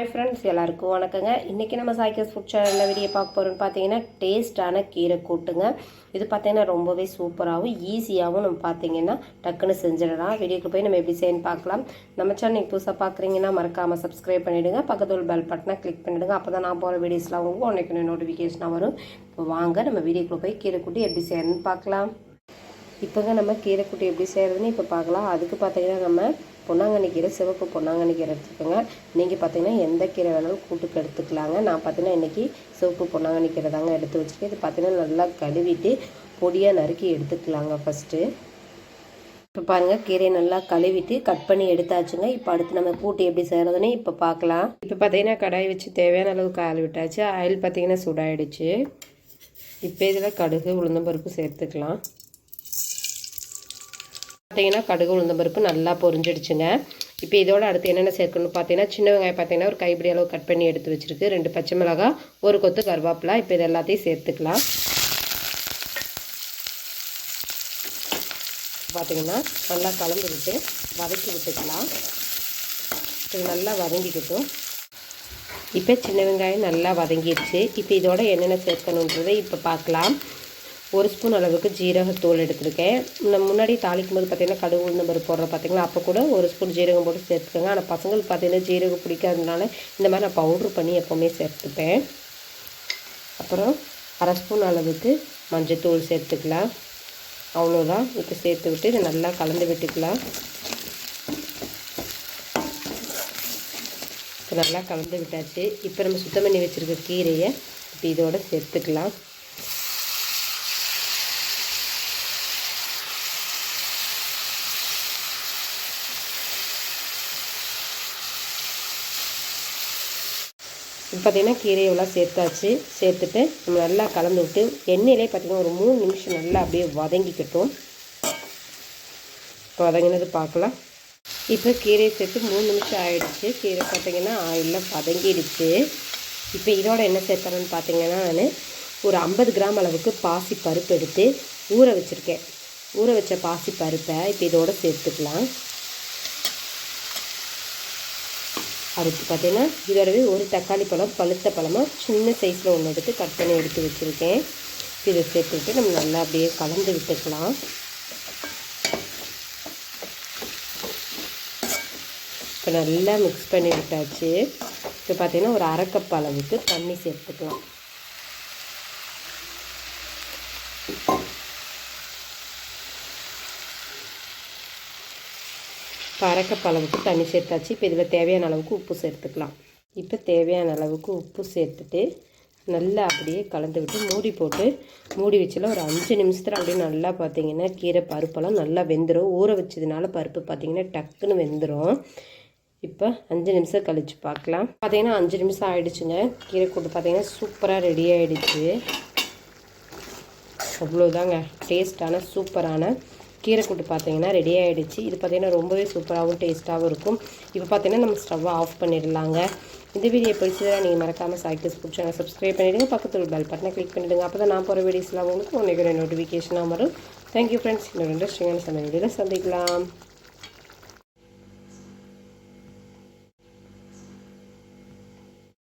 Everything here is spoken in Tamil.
ஹாய் ஃப்ரெண்ட்ஸ் எல்லாருக்கும் வணக்கங்க. இன்றைக்கி நம்ம சாய்க்கஸ் ஃபுட் சேனலில் வீடியோ பார்க்க போகிறோம்னு பார்த்தீங்கன்னா டேஸ்டான கீரை கூட்டுங்க. இது பார்த்தீங்கன்னா ரொம்பவே சூப்பராகவும் ஈஸியாகவும் நம்ம பார்த்தீங்கன்னா டக்குன்னு செஞ்சிடலாம். வீடியோக்கு போய் நம்ம எப்படி செய்யணும் பார்க்கலாம். நம்ம சேனல் புதுசாக பார்க்குறீங்கன்னா மறக்காமல் சப்ஸ்கிரைப் பண்ணிவிடுங்க பக்கத்தில் பெல் பட்டனை கிளிக் பண்ணிவிடுங்க அப்போ தான் நான் போகிற வீடியோஸ்லாம் உங்களுக்கு உனக்கு நோட்டிஃபிகேஷனாக வரும். இப்போ வாங்க நம்ம வீடியோக்குள்ளே போய் கீரை கூட்டி எப்படி செய்யணும்னு பார்க்கலாம். இப்போங்க நம்ம கீரை கூட்டி எப்படி செய்கிறதுன்னு இப்போ பார்க்கலாம். அதுக்கு பார்த்தீங்கன்னா நம்ம பொன்னாங்கண்ணி கீரை சிவப்பு பொன்னாங்கண்ணி கீரை எடுத்துக்கோங்க. நீங்கள் பார்த்தீங்கன்னா எந்த கீரை வேணாலும் கூட்டுக்கு எடுத்துக்கலாங்க. நான் பார்த்தீங்கன்னா இன்றைக்கி சிவப்பு பொன்னாங்கண்ணி கீரை தாங்க எடுத்து வச்சுருக்கேன். இது பார்த்தீங்கன்னா நல்லா கழுவிட்டு பொடியாக நறுக்கி எடுத்துக்கலாங்க ஃபஸ்ட்டு இப்போ பாருங்கள் கீரையை நல்லா கழுவிட்டு கட் பண்ணி எடுத்தாச்சுங்க. இப்போ அடுத்து நம்ம கூட்டு எப்படி செய்கிறதுன்னு இப்போ பார்க்கலாம் இப்போ பார்த்தீங்கன்னா கடாய் வச்சு தேவையான அளவுக்கு ஆயில் விட்டாச்சு. ஆயில் பார்த்தீங்கன்னா சூடாயிடுச்சு. இப்போ இதில் கடுகு உளுந்தம்பருப்பு சேர்த்துக்கலாம். பார்த்தீங்கன்னா கடுகு உளுந்தம் பருப்பு நல்லா பொரிஞ்சிடுச்சுங்க. இப்போ இதோட அடுத்து என்னென்ன சேர்க்கணும்னு பார்த்தீங்கன்னா சின்ன வெங்காயம் பார்த்தீங்கன்னா ஒரு கைப்பிடி அளவு கட் பண்ணி எடுத்து வச்சுருக்கு. ரெண்டு பச்சை மிளகா ஒரு கொத்து கருவேப்பிலை. இப்போ இது எல்லாத்தையும் சேர்த்துக்கலாம். பார்த்தீங்கன்னா நல்லா கலந்து விட்டு வதக்கி விட்டுக்கலாம். இது நல்லா வதங்கிக்கிட்டும். இப்போ சின்ன வெங்காயம் நல்லா வதங்கிடுச்சு. இப்போ இதோட என்னென்ன சேர்க்கணுன்றதை இப்போ பார்க்கலாம். ஒரு ஸ்பூன் அளவுக்கு ஜீரகத்தூள் எடுத்திருக்கேன். நம்ம முன்னாடி தாளிக்கும் போது பார்த்திங்கன்னா கடுகு உளுந்த பருப்பு போடுற பார்த்திங்களா? அப்போ கூட ஒரு ஸ்பூன் ஜீரகம் போட்டு சேர்த்துக்கோங்க. ஆனால் பசங்களுக்கு பார்த்திங்கன்னா ஜீரகம் பிடிக்காததுனால இந்த மாதிரி நான் பவுட்ரு பண்ணி எப்போவுமே சேர்த்துப்பேன். அப்புறம் அரை ஸ்பூன் அளவுக்கு மஞ்சத்தூள் சேர்த்துக்கலாம். அவ்வளோதான் இப்போ சேர்த்து விட்டு இதை நல்லா கலந்து விட்டுக்கலாம். இப்போ நல்லா கலந்து விட்டாச்சு. இப்போ நம்ம சுத்தம் பண்ணி வச்சுருக்க கீரையை இப்போ இதோடு சேர்த்துக்கலாம். இப்போ பார்த்திங்கன்னா கீரையெல்லாம் சேர்த்தாச்சு. சேர்த்துட்டு நம்ம நல்லா கலந்து விட்டு எண்ணெயிலே பார்த்திங்கன்னா ஒரு மூணு நிமிஷம் நல்லா அப்படியே வதங்கிக்கட்டும். இப்போ வதங்கினது பார்க்கலாம் இப்போ கீரையை சேர்த்து மூணு நிமிஷம் ஆகிடுச்சு கீரை பார்த்திங்கன்னா ஆயிலில் வதங்கிடுச்சு. இப்போ இதோட என்ன சேர்த்தேன்னு பார்த்திங்கன்னா நான் ஒரு ஐம்பது கிராம் அளவுக்கு பாசி பருப்பு எடுத்து ஊற வச்சுருக்கேன். ஊற வச்ச பாசி பருப்பை இப்போ இதோட சேர்த்துக்கலாம். அடுத்து பார்த்தீங்கன்னா இதோடவே ஒரு தக்காளி பழம் பழுத்த பழமாக சின்ன சைஸில் ஒன்று எடுத்து கட் பண்ணி எடுத்து வச்சுருக்கேன். இதை சேர்த்துக்கிட்டு நம்ம நல்லா அப்படியே கலந்து விட்டுக்கலாம். இப்போ நல்லா மிக்ஸ் பண்ணி விட்டாச்சு. இப்போ பார்த்திங்கன்னா ஒரு அரைக்கப் அளவுக்கு தண்ணி சேர்த்துக்கலாம். இப்போ அளவுக்கு தண்ணி சேர்த்தாச்சு. இப்போ இதில் தேவையான அளவுக்கு உப்பு சேர்த்துக்கலாம். இப்போ தேவையான அளவுக்கு உப்பு சேர்த்துட்டு நல்லா அப்படியே கலந்து விட்டு மூடி போட்டு மூடி வச்சில ஒரு அஞ்சு நிமிஷத்தில் அப்படியே நல்லா பார்த்தீங்கன்னா கீரை பருப்பெல்லாம் நல்லா வெந்துடும் ஊற வச்சதுனால பருப்பு பார்த்திங்கன்னா டக்குன்னு வெந்துடும் இப்போ அஞ்சு நிமிஷம் கழித்து பார்க்கலாம் பார்த்திங்கன்னா அஞ்சு நிமிஷம் ஆகிடுச்சுங்க கீரை கூட்டு பார்த்திங்கன்னா சூப்பராக ரெடி ஆகிடுச்சு அவ்வளோதாங்க டேஸ்டான சூப்பரான கீரை கூட்டு பார்த்தீங்கன்னா ரெடி ஆகிடுச்சு இது பார்த்திங்கன்னா ரொம்பவே சூப்பராகவும் டேஸ்ட்டாகவும் இருக்கும். இப்போ பார்த்தீங்கன்னா நம்ம ஸ்டவ்வை ஆஃப் பண்ணிடலாங்க. இந்த வீடியோ பிடிச்சதாக நீங்கள் மறக்காமல் சாய்க்கிஸ் ஃபுட் சேனல் சப்ஸ்கிரைப் பண்ணிவிடுங்க பக்கத்தில் பெல் பட்டனை கிளிக் பண்ணிவிடுங்க அப்போ தான் நான் போகிற வீடியோஸ்லாம் உங்களுக்கு உனக்கு நோட்டிஃபிகேஷனாக வரும். தேங்க்யூ ஃப்ரெண்ட்ஸ் இன்னொரு இன்ட்ரெஸ்டிங்கான சமையல் வீடியோவில் சந்திக்கலாம்.